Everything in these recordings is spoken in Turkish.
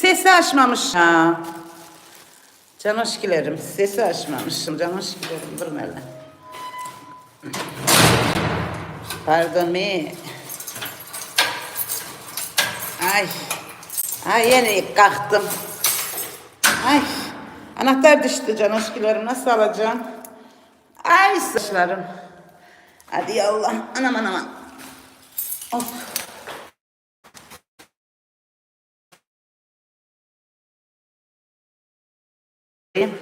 Sesi açmamış. Ha. Canoşkilerim sesi açmamışım. Canoşkilerim durun hele. Pardon mi? Ay. Ay yeni kalktım. Ay. Anahtar düştü canoşkilerim. Nasıl alacağım? Ay saçlarım. Hadi ya Allah. Anam anam. Of.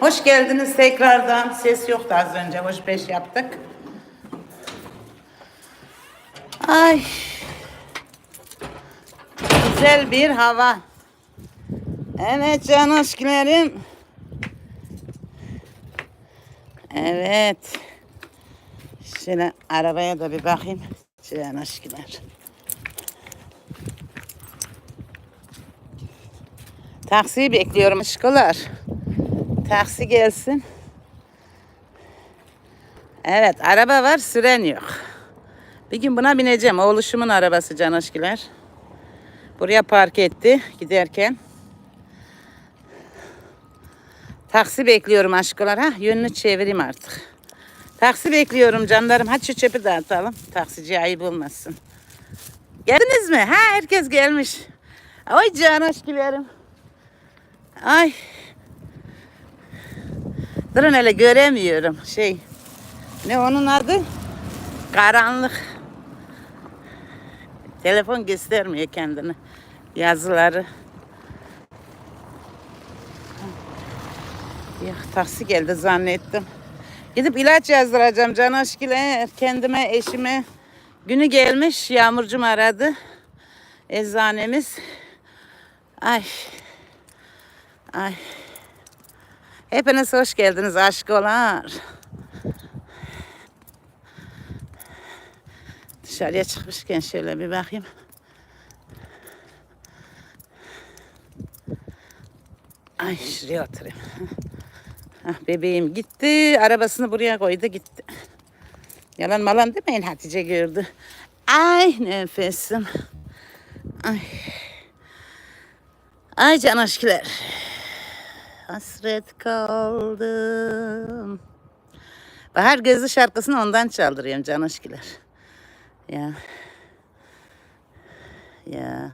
Hoş geldiniz tekrardan. Ses yoktu az önce. Hoş beş yaptık. Ay. Güzel bir hava. Evet can aşklarım. Evet. Şöyle arabaya da bir bakayım. Can aşklar. Taksiyi bekliyorum aşkılar. Taksi gelsin. Evet araba var süren yok. Bir gün buna bineceğim. Oğluşumun arabası can aşkılar. Buraya park etti giderken. Taksi bekliyorum aşkılar. Ha, yönünü çevireyim artık. Taksi bekliyorum canlarım. Hadi şu çöpü dağıtalım. Taksici ayıp olmasın. Geldiniz mi? Ha herkes gelmiş. Ay can. Ay. Durun hele göremiyorum. Şey. Ne onun adı? Karanlık. Telefon göstermiyor kendini. Yazıları. Ya taksi geldi zannettim. Gidip ilaç yazdıracağım can aşkıyla kendime eşime. Günü gelmiş yağmurcum aradı. Eczanemiz. Ay. Ay. Hepiniz hoş geldiniz aşkolar. Dışarıya çıkmışken şöyle bir bakayım. Ay şuraya oturayım. Hah, bebeğim gitti. Arabasını buraya koydu gitti. Yalan malan demeyin Hatice gördü. Ay nefesim. Ay. Ay can aşklar. Hasret kaldım. Bahar Gözü şarkısını ondan çaldırıyorum can aşklar. Ya. Ya.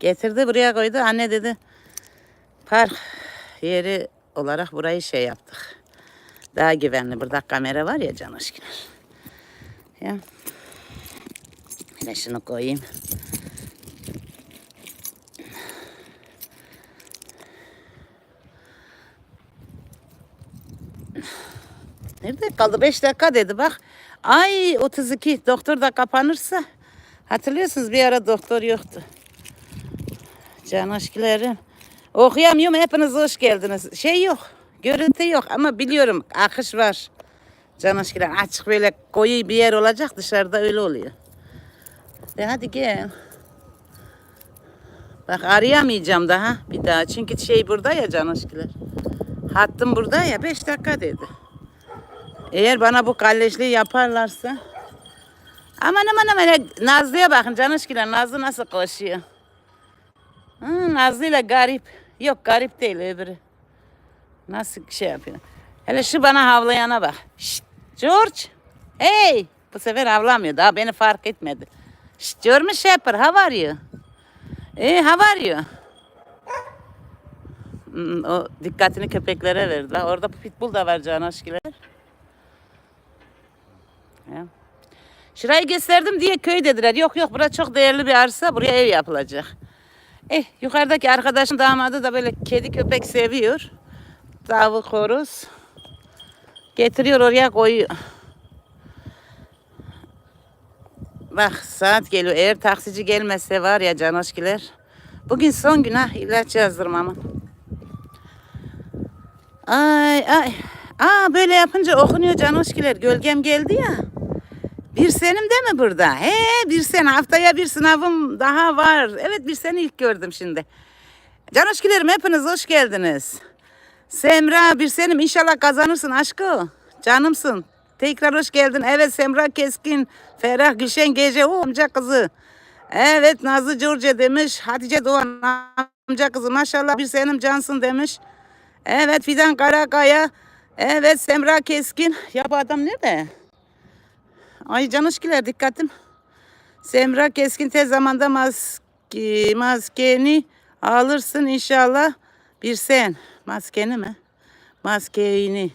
Getirdi buraya koydu. Anne dedi park yeri olarak burayı şey yaptık. Daha güvenli. Burada kamera var ya can aşkına. Ya. Yine şunu koyayım. Nerede kaldı? 5 dakika dedi bak. Ay 32 doktor da kapanırsa. Hatırlıyorsunuz bir ara doktor yoktu. Can aşklarım. Okuyamıyorum hepiniz hoş geldiniz. Şey yok. Görüntü yok ama biliyorum akış var. Can aşklarım açık böyle koyu bir yer olacak dışarıda öyle oluyor. De hadi gel. Bak arayamayacağım daha bir daha. Çünkü şey burada ya can aşklar. Hattım burada ya 5 dakika dedi. Eğer bana bu kalleşliği yaparlarsa. Aman aman aman Nazlı'ya bakın can aşkına Nazlı nasıl koşuyor. Hı, Nazlı ile garip. Yok garip değil öbürü. Nasıl şey yapıyor. Hele şu bana havlayana bak. Şşt, George. Hey. Bu sefer havlamıyor. Daha beni fark etmedi. Şşt, German Shepherd. How are you? Hey, how are you? Hmm, o dikkatini köpeklere verdi. Orada pitbull da var can aşkılar. Ya. Şurayı gösterdim diye köy dediler. Yok yok bura çok değerli bir arsa. Buraya ev yapılacak. Eh yukarıdaki arkadaşın damadı da böyle kedi köpek seviyor. Tavuk horoz. Getiriyor oraya koyuyor. Bak saat geliyor. Eğer taksici gelmezse var ya canoşkiler. Bugün son gün ha ilaç yazdırmamın. Ay ay. Aa böyle yapınca okunuyor canoşkiler. Gölgem geldi ya. Bir senim de mi burada? He bir sen haftaya bir sınavım daha var. Evet bir seni ilk gördüm şimdi. Canoşkilerim hepiniz hoş geldiniz. Semra bir senim inşallah kazanırsın aşkı. Canımsın. Tekrar hoş geldin. Evet Semra Keskin, Ferah Gülşen Gece o amca kızı. Evet Nazlı Curce demiş. Hatice Doğan amca kızı maşallah bir senim cansın demiş. Evet Fidan Karakaya. Evet Semra Keskin. Ya bu adam nerede? Ay canışkiler dikkatim. Semra Keskin tez zamanda maske, maskeni alırsın inşallah. Bir sen. Maskeni mi? Maskeğini.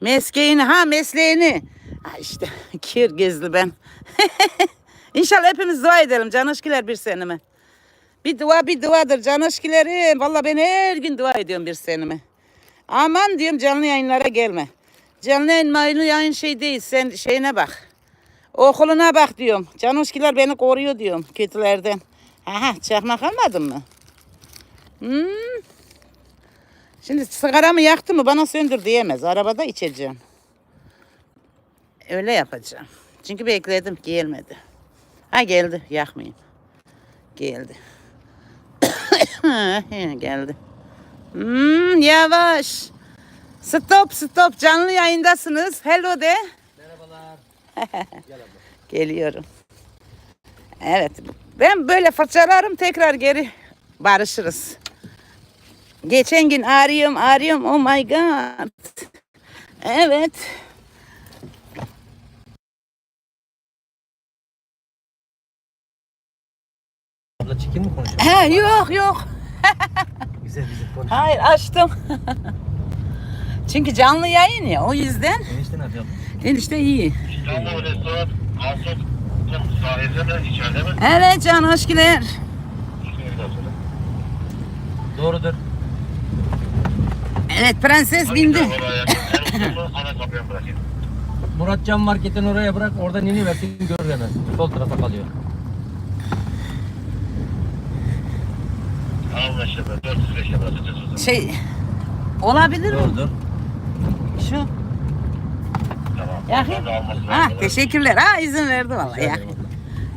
Meskeğini ha mesleğini. Ha işte Kirgizli ben. İnşallah hepimiz dua edelim canışkiler bir seneme. Bir dua bir duadır canışkilerim. Valla ben her gün dua ediyorum bir seneme. Aman diyorum canlı yayınlara gelme. Canlı yayın yayın şey değil. Sen şeyine bak. Okuluna bak diyorum. Canışkiler beni koruyor diyorum kötülerden. Aha çakmak almadın mı? Hmm. Şimdi sigaramı yaktı mı bana söndür diyemez. Arabada içeceğim. Öyle yapacağım. Çünkü bekledim gelmedi. Ha geldi yakmayayım. Geldi. geldi. Hmm, yavaş. Stop stop canlı yayındasınız. Hello de. Geliyorum. Evet. Ben böyle fırçalarım tekrar geri barışırız. Geçen gün arıyorum arıyorum. Oh my god. Evet. Abla çekin mi konuşuyor? Ha, yok yok. Güzel güzel konuş. Hayır açtım. Çünkü canlı yayın ya o yüzden. Enişte ne yapıyor? Enişte iyi. İstanbul Restoran Alsat sahilde mi içeride mi? Evet can hoş geldin. Doğrudur. Evet prenses bindi. Murat Can Market'in oraya bırak. Oradan ini versin görür hemen. Sol tarafa kalıyor. Anlaşıldı. 405'e bırakacağız o zaman. Şey olabilir mi? Doğrudur. Şu. Yahi. Ha teşekkürler. Ha izin verdi vallahi. Ya.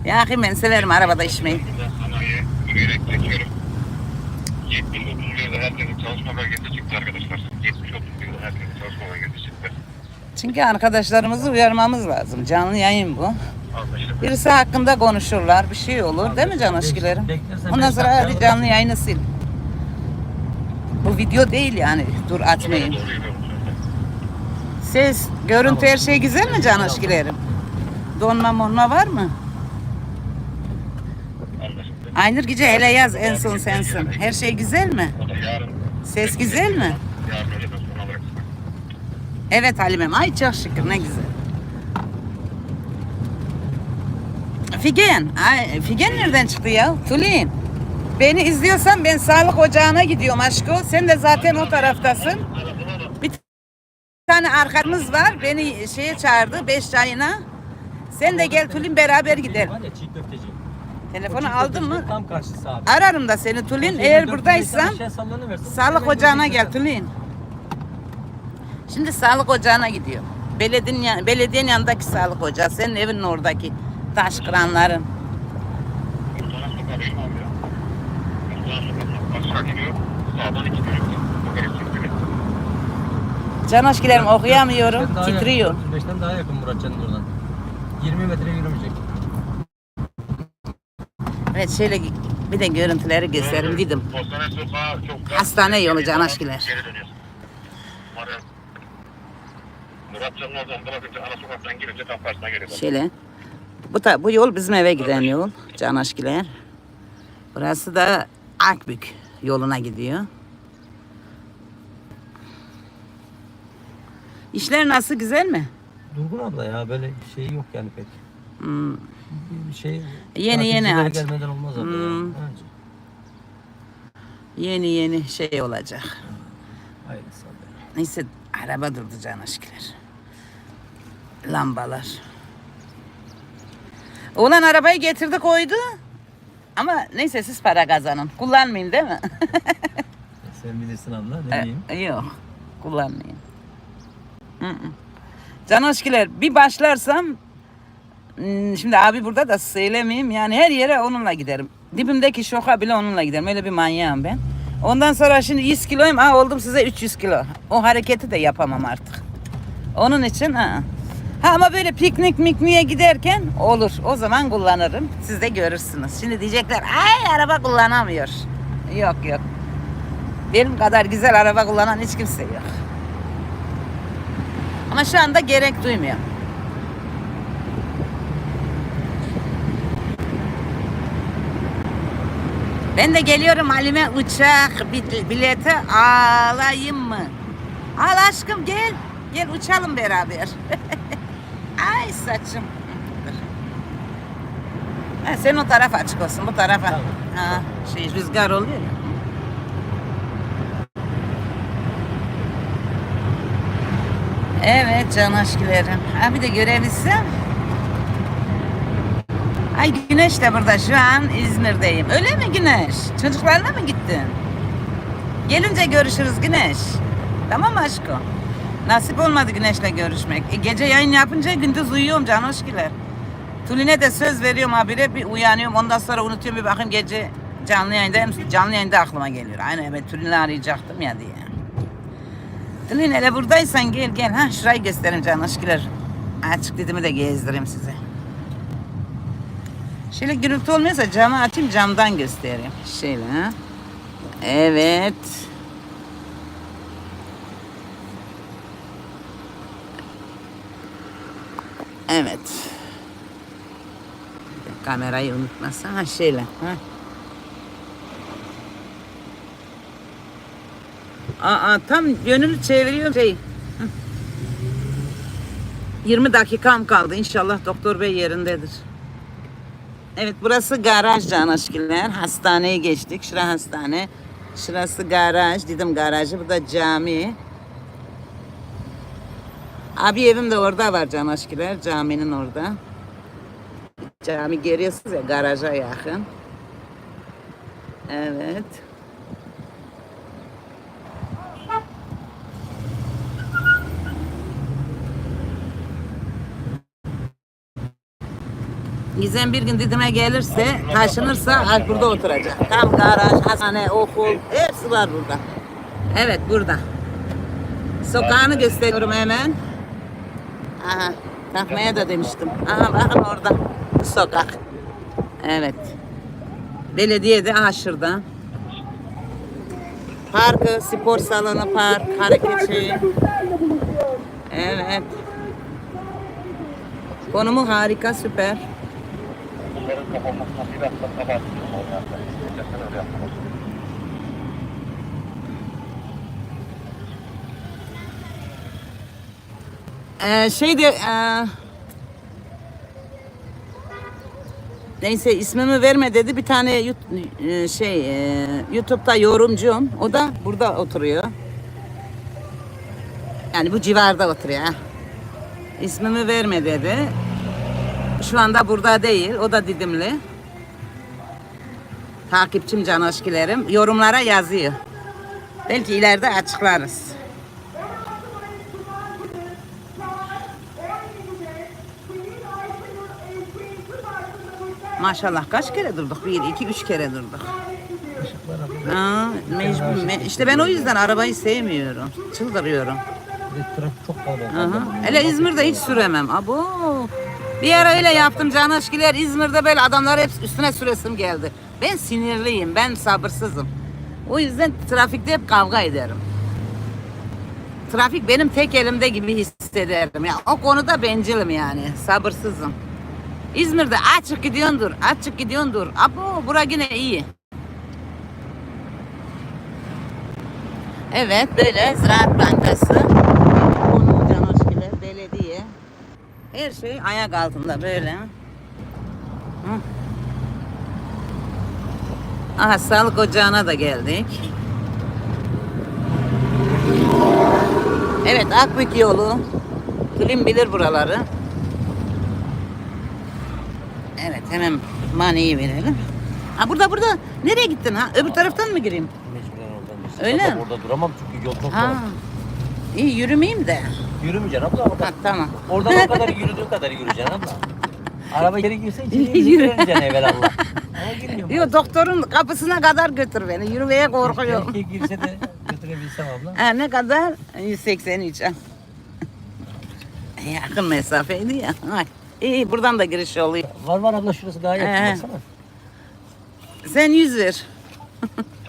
Yahi ben severim arabada içmeyi. Yürüyerek çekiyorum. 70 30 yılda herkesin çalışma çıktı arkadaşlar. 70 30 yılda herkesin çalışma belgesi çıktı. Çünkü arkadaşlarımızı uyarmamız lazım. Canlı yayın bu. Birisi hakkında konuşurlar. Bir şey olur. Değil mi can? Beklersen Ondan sonra hadi canlı yayını sil. Bu video değil yani. Dur atmayayım. Ses, görüntü her şey güzel mi can aşkılarım? Donma monma var mı? Aynur Gece hele yaz en son sensin. Her şey güzel mi? Ses güzel mi? Evet Halimem. Ay çok şükür ne güzel. Figen. Ay, Figen nereden çıktı ya? Tulin. Beni izliyorsan ben sağlık ocağına gidiyorum aşkı. Sen de zaten o taraftasın. Bir tane arkamız var. Beni şeye çağırdı. Beş çayına. Sen de gel Tulin beraber gidelim. Var ya çiğ köfteci. O Telefonu çiğ aldın mı? Tam karşısı abi. Ararım da seni Tulin. Şeyden Eğer buradaysan sallanıversin. Sağlık ocağına gel Tülin. Şimdi sağlık ocağına gidiyor. Belediyenin, yan- belediyenin yanındaki sağlık ocağı. Senin evinin oradaki taş kıranların. Abi ya? Aşağı gidiyor. Sağdan iki. Can aşkilerim okuyamıyorum. Beşten daha Titriyor. Yakın, 35'ten daha yakın Murat Can'ın oradan. 20 metre yürümeyecek. Evet şöyle bir de görüntüleri göstereyim dedim. Postane sokağı çok dar. Hastane yolu Can Aşkiler. Geri dönüyorsun. Muharrem. Murat Can'ın oradan bırakınca ana sokaktan girince tam karşısına geliyor. Şöyle. Bu da bu yol bizim eve giden yol. Can aşkiler. Burası da Akbük yoluna gidiyor. İşler nasıl güzel mi? Durgun abla ya böyle şey yok yani pek. Hmm. Bir şey Yeni yeni aç. gelmeden olmaz abla Hmm. ya. Bence. Yeni yeni şey olacak. Hayırlısı abla. Neyse araba durdu can aşklar. Lambalar. Oğlan arabayı getirdi koydu. Ama neyse siz para kazanın. Kullanmayayım değil mi? Sen bilirsin abla ne diyeyim. Yok. Kullanmayayım. Can aşklar bir başlarsam hmm, şimdi abi burada da söylemeyeyim yani her yere onunla giderim. Dibimdeki şoka bile onunla giderim. Öyle bir manyağım ben. Ondan sonra şimdi 100 kiloyum. Aa oldum size 300 kilo. O hareketi de yapamam artık. Onun için ha. Ha ama böyle piknik mikniğe giderken olur. O zaman kullanırım. Siz de görürsünüz. Şimdi diyecekler ay araba kullanamıyor. Yok yok. Benim kadar güzel araba kullanan hiç kimse yok. Ama şu anda gerek duymuyorum. Ben de geliyorum Halime uçak bil- bileti alayım mı? Al aşkım gel. Gel uçalım beraber. Ay saçım. Ha, sen o tarafa açık olsun bu tarafa. Ha, şey rüzgar oluyor ya. Evet can aşkılarım. Ha bir de görebilsem. Ay Güneş de burada şu an İzmir'deyim. Öyle mi Güneş? Çocuklarla mı gittin? Gelince görüşürüz Güneş. Tamam aşkım? Nasip olmadı Güneş'le görüşmek. E, gece yayın yapınca gündüz uyuyorum can hoşgiler. Tuline de söz veriyorum habire bir uyanıyorum ondan sonra unutuyorum bir bakayım gece canlı yayındayım. Canlı yayında aklıma geliyor. Aynen evet Tulin'i arayacaktım ya diye. Tulin hele buradaysan gel gel. Ha şurayı göstereyim can hoşgiler. Açık dediğimi de gezdireyim size. Şöyle gürültü olmuyorsa camı açayım camdan göstereyim. Şöyle. ha. Evet. Evet. Kamerayı unutmazsan ha şöyle. Ha. Aa, tam yönünü çeviriyorum şey. Hı. 20 dakikam kaldı. İnşallah doktor bey yerindedir. Evet burası garaj can aşkınlar. Hastaneye geçtik. Şura hastane. Şurası garaj. Dedim garajı. Bu da cami. Abi evim de orada var can aşkınlar. Caminin orada. Cami görüyorsunuz ya garaja yakın. Evet. Gizem bir gün Didim'e gelirse, taşınırsa burada oturacak. Tam garaj, hastane, okul, hepsi var burada. Evet burada. Sokağını gösteriyorum hemen. Aha, takmaya da demiştim. Aha bakın orada. Sokak. Evet. Belediye de aha şurada. Parkı, spor salonu, park, hareket şeyi. Evet. Konumu harika, süper. Kapanmasına bir hafta kapattım. Gerçekten öyle yapmadım. Ee, şey de neyse ismimi verme dedi bir tane yut- ee, şey ee, YouTube'da yorumcum o da burada oturuyor. Yani bu civarda oturuyor. İsmimi verme dedi. Şu anda burada değil. O da Didimli. Takipçim can aşkilerim. Yorumlara yazıyor. Belki ileride açıklarız. Maşallah kaç kere durduk? Bir, iki, üç kere durduk. Aa, mecbur. me- işte ben o yüzden arabayı sevmiyorum. Çıldırıyorum. Trafik çok kalabalık. Aha. Hele İzmir'de hiç süremem. Abo. Bir ara öyle yaptım can aşkiler. İzmir'de böyle adamlar hep üstüne süresim geldi. Ben sinirliyim. Ben sabırsızım. O yüzden trafikte hep kavga ederim. Trafik benim tek elimde gibi hissederim. Ya o konuda bencilim yani. Sabırsızım. İzmir'de açık gidiyordur, açık gidiyordur. Abo bura yine iyi. Evet böyle Ziraat Bankası. Konu Can Hoşgiller, belediye. Her şey ayak altında böyle. Hı. Aha sağlık ocağına da geldik. Evet Akbük yolu. Kim bilir buraları. Evet hemen maniyi verelim. Ha burada burada. Nereye gittin ha? Öbür taraftan mı gireyim? Mecburen oradan. Öyle mi? Orada duramam çünkü yol çok Ha. dar. İyi yürümeyeyim de. Yürümeyeceksin abla. Oradan, Ha tamam. oradan o kadar yürüdüğün kadar yürüyeceksin abla. Araba geri girse içeri Yürü. gireceksin evvel Allah. Ama girmiyorum. Yok doktorun kapısına kadar götür beni. Yürümeye korkuyorum. Keşke girse de götürebilsem abla. Ha, ne kadar? 183. ha. Yakın mesafeydi ya. Ay. İyi buradan da giriş oluyor. Var var abla şurası daha Ee. yakın baksana. Sen yüz ver.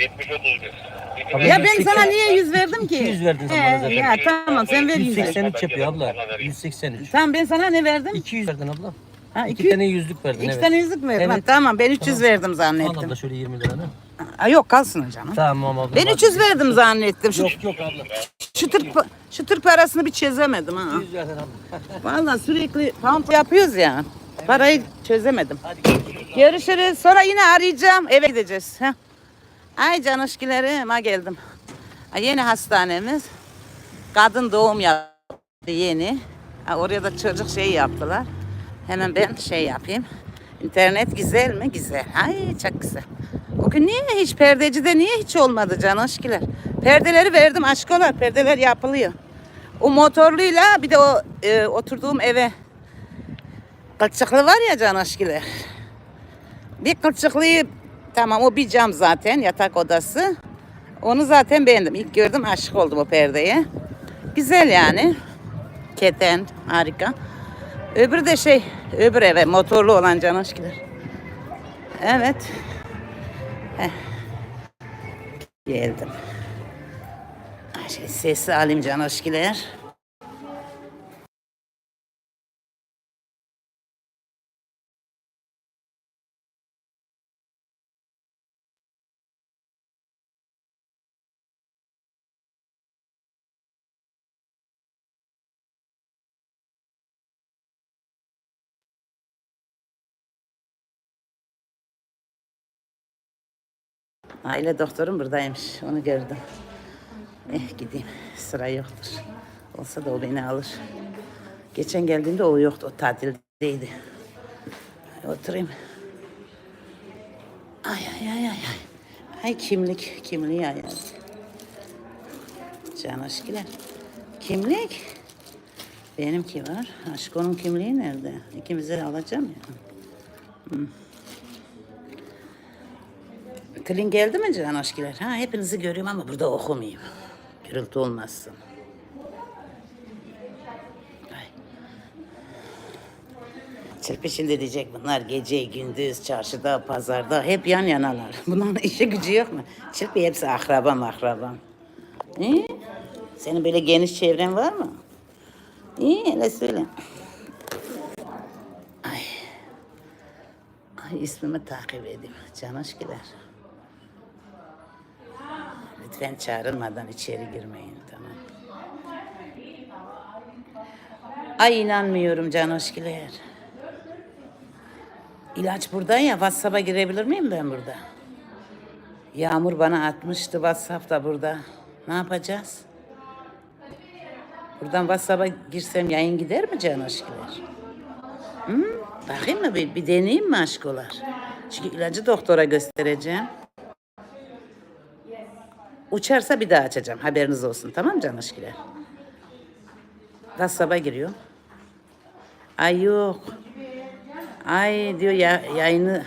70 30 diyor. Tamam. Ya ben 180 sana niye yüz verdim ki? 200 verdin sen bana zaten. Ya tamam sen ver yüz ver. 183 yapıyor abla. 183. Tamam ben sana ne verdim? 200 verdin abla. Ha, İki iki- tane yüzlük verdin İki evet. tane yüzlük mü verdim? Evet. Tamam ben 300 verdim Al zannettim. abla şöyle 20 liranı. Ha, yok kalsın canım. Tamam abla. Ben hadi. 300 verdim zannettim. Şu, Yok yok abla. şu, tır, şu tır parasını bir çözemedim ha. 200 verdin abla. Vallahi sürekli pound yapıyoruz ya. Parayı çözemedim. Hadi görüşürüz. Görüşürüz. Sonra yine arayacağım. Eve gideceğiz. Heh. Ay canışkilerim ha geldim. Yeni hastanemiz. Kadın doğum yaptı yeni. Oraya da çocuk şey yaptılar. Hemen ben şey yapayım. İnternet güzel mi? Güzel. Ay çok güzel. Bugün niye hiç perdecide niye hiç olmadı canışkiler? Perdeleri verdim aşkolar. Perdeler yapılıyor. O motorluyla bir de o e, oturduğum eve kılçıklı var ya canışkiler. Bir kılçıklıyı tamam o bir cam zaten yatak odası. Onu zaten beğendim. İlk gördüm aşık oldum o perdeye. Güzel yani. Keten harika. Öbürü de şey öbür eve motorlu olan can aşkılar. Evet. Heh. Geldim. Şey, sesi alayım can aşkılar. Aile doktorum buradaymış. Onu gördüm. Eh gideyim. Sıra yoktur. Olsa da o beni alır. Geçen geldiğimde o yoktu. O tatildeydi. Oturayım. Ay ay ay ay. Ay, kimlik. Kimliği ay. Can aşkılar. Kimlik. Benimki var. Aşko'nun kimliği nerede? İkimize alacağım ya. Tülin geldi mi Can aşkılar? Ha hepinizi görüyorum ama burada okumayayım. Gürültü olmazsın. Ay. Çırpı şimdi diyecek bunlar gece gündüz çarşıda pazarda hep yan yanalar. Bunların işi gücü yok mu? Çırpı hepsi akrabam akrabam. İyi. Senin böyle geniş çevren var mı? İyi hele söyle. Ay. Ay ismimi takip edeyim. Can aşkılar. Lütfen çağrılmadan içeri girmeyin tamam. Ay inanmıyorum Can Hoşkiler. İlaç burada ya WhatsApp'a girebilir miyim ben burada? Yağmur bana atmıştı WhatsApp da burada. Ne yapacağız? Buradan WhatsApp'a girsem yayın gider mi Can Hoşkiler? Hı? Bakayım mı bir, bir deneyeyim mi aşkolar? Çünkü ilacı doktora göstereceğim. Uçarsa bir daha açacağım. Haberiniz olsun. Tamam canışkiler? WhatsApp'a giriyor. Ay yok. Ay diyor ya yayını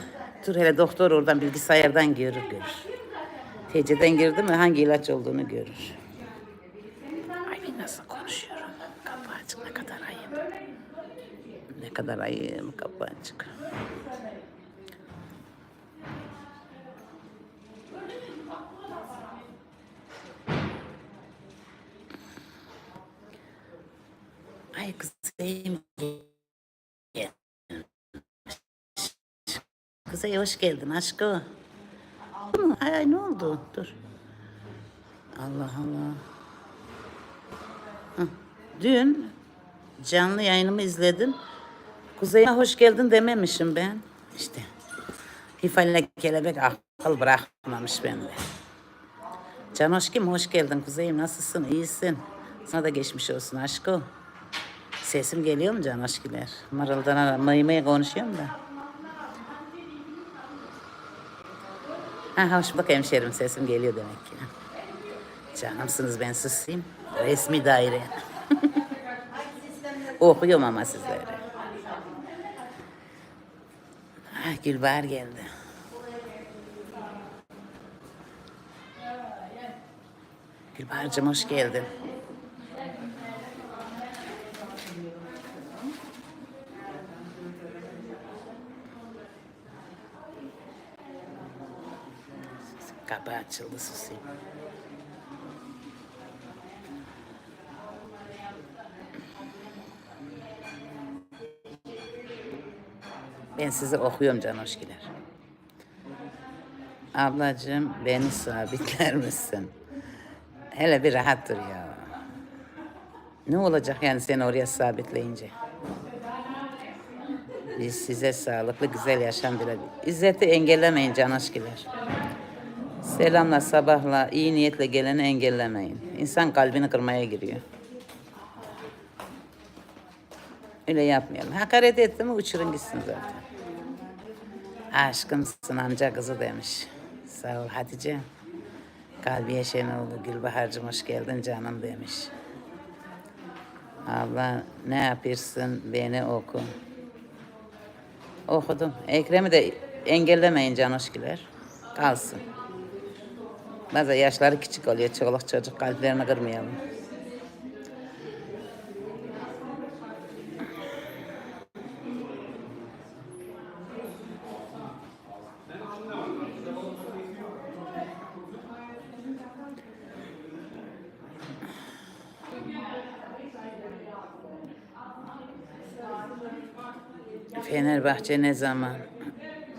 dur hele doktor oradan bilgisayardan görür görür. TC'den girdi mi hangi ilaç olduğunu görür. Ay bir nasıl konuşuyorum. Kapı açık ne kadar ayıp. Ne kadar ayıp kapı açık. Kuzey hoş geldin aşkım. Ay, ay ne oldu? Dur. Allah Allah. Dün canlı yayınımı izledim. Kuzey'e hoş geldin dememişim ben. İşte. Hifaline kelebek akıl bırakmamış bende. Can hoşkim hoş geldin Kuzey'im nasılsın iyisin. Sana da geçmiş olsun aşkım. Sesim geliyor mu can aşkiler? Mırıldana mıymıya konuşuyorum da. Ha, hoş bulduk hemşerim sesim geliyor demek ki. Canımsınız ben susayım. Resmi daire. Okuyorum ama sizlere. Ah, Gülbahar geldi. Gülbahar'cığım hoş geldin. Açıldı susayım. Ben sizi okuyorum canoşkiler. Ablacığım beni sabitler misin? Hele bir rahat dur ya. Ne olacak yani seni oraya sabitleyince? Biz size sağlıklı güzel yaşam dilerim. İzzeti engellemeyin canaşkiler. Selamla sabahla iyi niyetle geleni engellemeyin. İnsan kalbini kırmaya giriyor. Öyle yapmayalım. Hakaret etti mi uçurun gitsin zaten. Aşkımsın amca kızı demiş. Sağ ol Hatice. Kalbiye Şenoğlu Gülbahar'cığım hoş geldin canım demiş. Abla ne yapıyorsun beni oku. Okudum. Ekrem'i de engellemeyin canoşkiler. Kalsın. Bazı yaşları küçük oluyor. Çoluk çocuk kalplerini kırmayalım. Fenerbahçe ne zaman?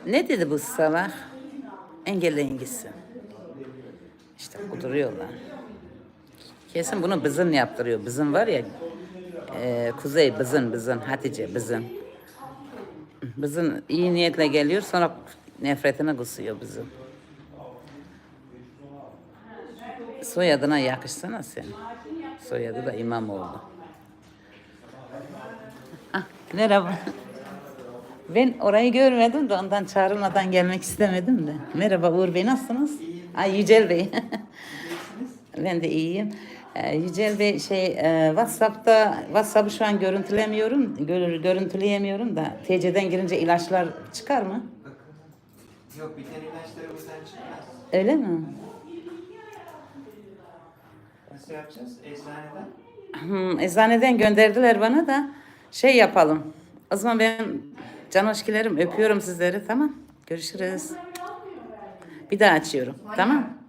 Ne dedi bu salak? Engelleyin gitsin. İşte kuduruyorlar. Kesin bunu bızın yaptırıyor. Bızın var ya, e, Kuzey bızın, bızın, Hatice bızın. Bızın iyi niyetle geliyor sonra nefretine kusuyor bızın. Soyadına yakışsana sen. Soyadı da İmamoğlu. Ah, merhaba. Ben orayı görmedim de ondan çağrılmadan gelmek istemedim de. Merhaba Uğur Bey nasılsınız? Ay Yücel Bey. ben de iyiyim. Ee, Yücel Bey şey e, WhatsApp'ta WhatsApp'ı şu an görüntülemiyorum. Gör, görüntüleyemiyorum da TC'den girince ilaçlar çıkar mı? Yok biten ilaçları buradan çıkmaz. Öyle mi? Nasıl yapacağız? Eczaneden. Hmm, eczaneden gönderdiler bana da şey yapalım. O zaman ben canoşkilerim öpüyorum sizleri tamam. Görüşürüz. Bir daha açıyorum tamam.